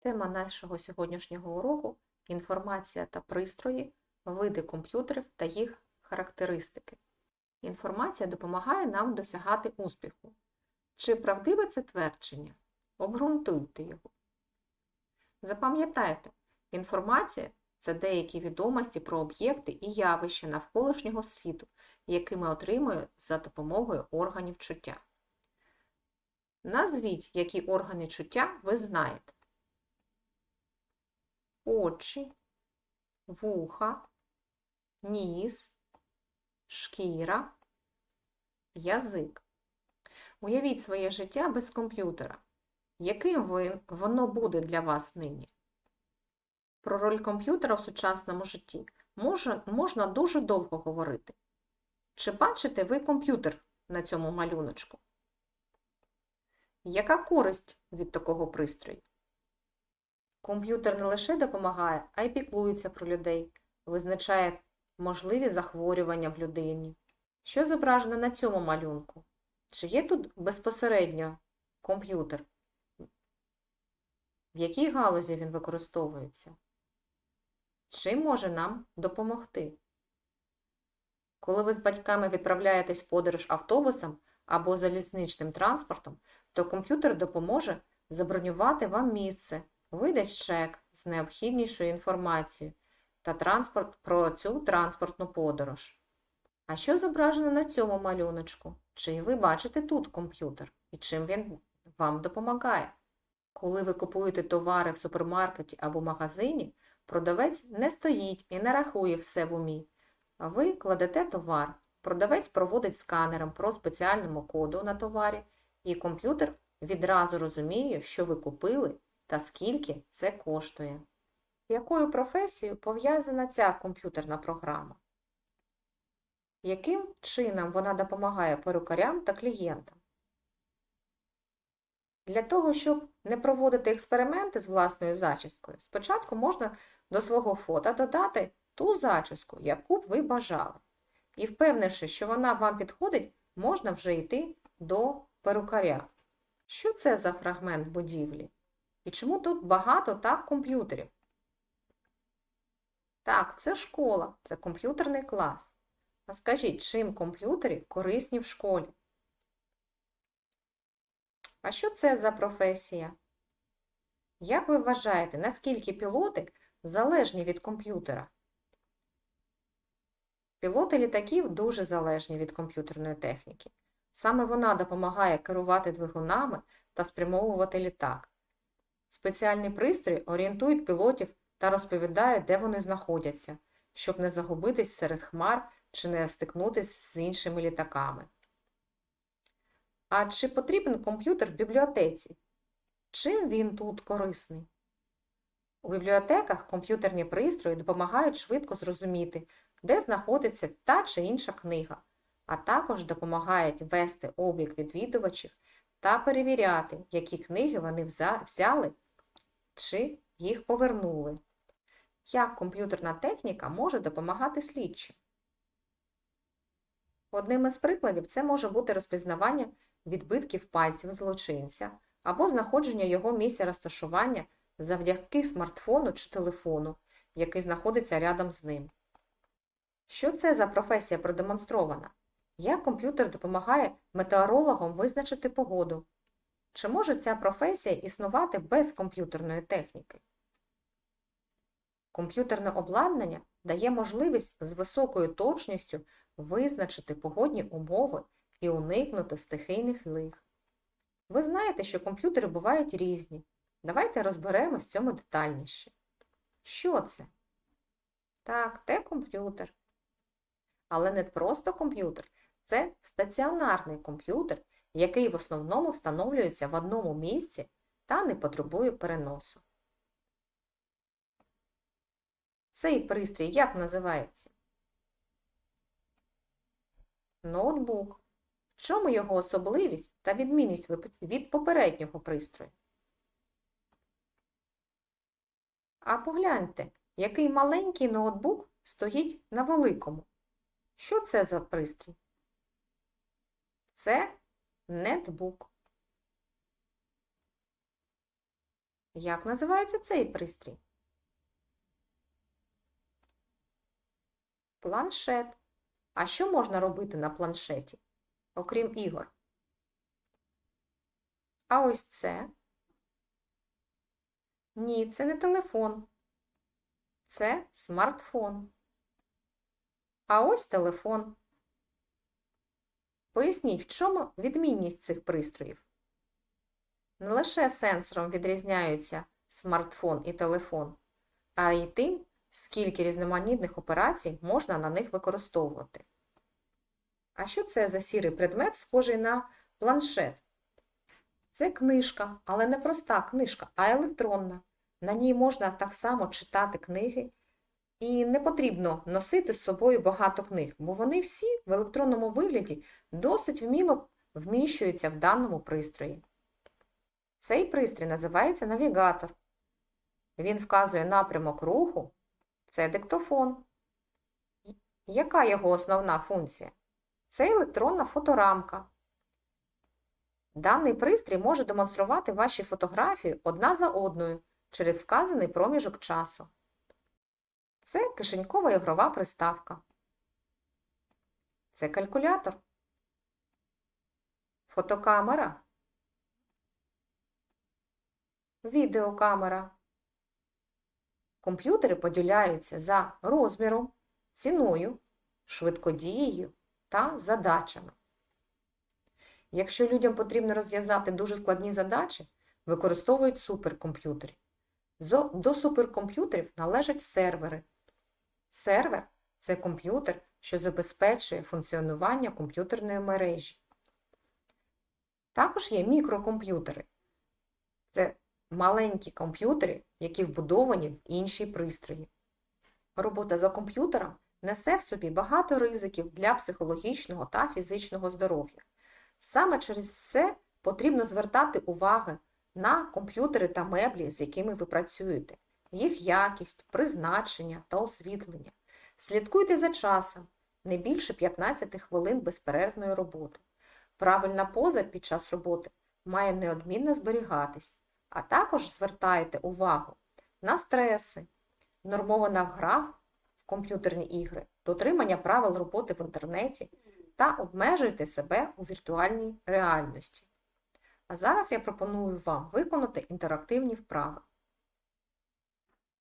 Тема нашого сьогоднішнього уроку інформація та пристрої, види комп'ютерів та їх характеристики. Інформація допомагає нам досягати успіху. Чи правдиве це твердження? Обґрунтуйте його. Запам'ятайте, інформація це деякі відомості про об'єкти і явища навколишнього світу, які ми отримуємо за допомогою органів чуття. Назвіть, які органи чуття ви знаєте. Очі, вуха, ніс, шкіра, язик. Уявіть своє життя без комп'ютера. Яким ви- воно буде для вас нині? Про роль комп'ютера в сучасному житті може, можна дуже довго говорити. Чи бачите ви комп'ютер на цьому малюночку? Яка користь від такого пристрою? Комп'ютер не лише допомагає, а й піклується про людей, визначає можливі захворювання в людині. Що зображено на цьому малюнку? Чи є тут безпосередньо комп'ютер? В якій галузі він використовується? Чим може нам допомогти? Коли ви з батьками відправляєтесь в подорож автобусом або залізничним транспортом, то комп'ютер допоможе забронювати вам місце, видасть чек з необхіднішою інформацією та транспорт про цю транспортну подорож. А що зображено на цьому малюночку? Чи ви бачите тут комп'ютер і чим він вам допомагає? Коли ви купуєте товари в супермаркеті або магазині, продавець не стоїть і не рахує все в умі. Ви кладете товар, продавець проводить сканером про спеціальному коду на товарі, і комп'ютер відразу розуміє, що ви купили та скільки це коштує. Якою професією пов'язана ця комп'ютерна програма? Яким чином вона допомагає перукарям та клієнтам? Для того, щоб не проводити експерименти з власною зачіскою, спочатку можна до свого фото додати ту зачіску, яку б ви бажали. І впевнивши, що вона вам підходить, можна вже йти до перукаря. Що це за фрагмент будівлі? І чому тут багато так комп'ютерів? Так, це школа, це комп'ютерний клас. А скажіть, чим комп'ютери корисні в школі? А що це за професія? Як ви вважаєте, наскільки пілоти залежні від комп'ютера? Пілоти літаків дуже залежні від комп'ютерної техніки. Саме вона допомагає керувати двигунами та спрямовувати літак. Спеціальні пристрої орієнтують пілотів та розповідають, де вони знаходяться, щоб не загубитись серед хмар чи не стикнутись з іншими літаками. А чи потрібен комп'ютер в бібліотеці? Чим він тут корисний? У бібліотеках комп'ютерні пристрої допомагають швидко зрозуміти, де знаходиться та чи інша книга, а також допомагають вести облік відвідувачів та перевіряти, які книги вони взяли чи їх повернули. Як комп'ютерна техніка може допомагати слідчим? Одним із прикладів це може бути розпізнавання відбитків пальців злочинця або знаходження його місця розташування завдяки смартфону чи телефону, який знаходиться рядом з ним. Що це за професія продемонстрована? Як комп'ютер допомагає метеорологам визначити погоду? Чи може ця професія існувати без комп'ютерної техніки? Комп'ютерне обладнання дає можливість з високою точністю визначити погодні умови і уникнути стихійних лих. Ви знаєте, що комп'ютери бувають різні. Давайте розберемось в цьому детальніше. Що це? Так, це комп'ютер. Але не просто комп'ютер, це стаціонарний комп'ютер, який в основному встановлюється в одному місці та не потребує переносу. Цей пристрій як називається? Ноутбук. В чому його особливість та відмінність від попереднього пристрою? А погляньте, який маленький ноутбук стоїть на великому. Що це за пристрій? Це нетбук. Як називається цей пристрій? Планшет. А що можна робити на планшеті, окрім ігор? А ось це? Ні, це не телефон. Це смартфон. А ось телефон. Поясніть, в чому відмінність цих пристроїв? Не лише сенсором відрізняються смартфон і телефон, а й тим, скільки різноманітних операцій можна на них використовувати. А що це за сірий предмет, схожий на планшет? Це книжка, але не проста книжка, а електронна. На ній можна так само читати книги, і не потрібно носити з собою багато книг, бо вони всі в електронному вигляді досить вміло вміщуються в даному пристрої. Цей пристрій називається навігатор. Він вказує напрямок руху. Це диктофон. Яка його основна функція? Це електронна фоторамка. Даний пристрій може демонструвати ваші фотографії одна за одною через вказаний проміжок часу. Це кишенькова ігрова приставка. Це калькулятор. Фотокамера. Відеокамера. Комп'ютери поділяються за розміром, ціною, швидкодією та задачами. Якщо людям потрібно розв'язати дуже складні задачі, використовують суперкомп'ютери. До суперкомп'ютерів належать сервери. Сервер це комп'ютер, що забезпечує функціонування комп'ютерної мережі. Також є мікрокомп'ютери. Це маленькі комп'ютери, які вбудовані в інші пристрої. Робота за комп'ютером несе в собі багато ризиків для психологічного та фізичного здоров'я. Саме через це потрібно звертати увагу на комп'ютери та меблі, з якими ви працюєте, їх якість, призначення та освітлення. Слідкуйте за часом, не більше 15 хвилин безперервної роботи. Правильна поза під час роботи має неодмінно зберігатись, а також звертайте увагу на стреси, нормована гра в комп'ютерні ігри, дотримання правил роботи в інтернеті та обмежуйте себе у віртуальній реальності. А зараз я пропоную вам виконати інтерактивні вправи.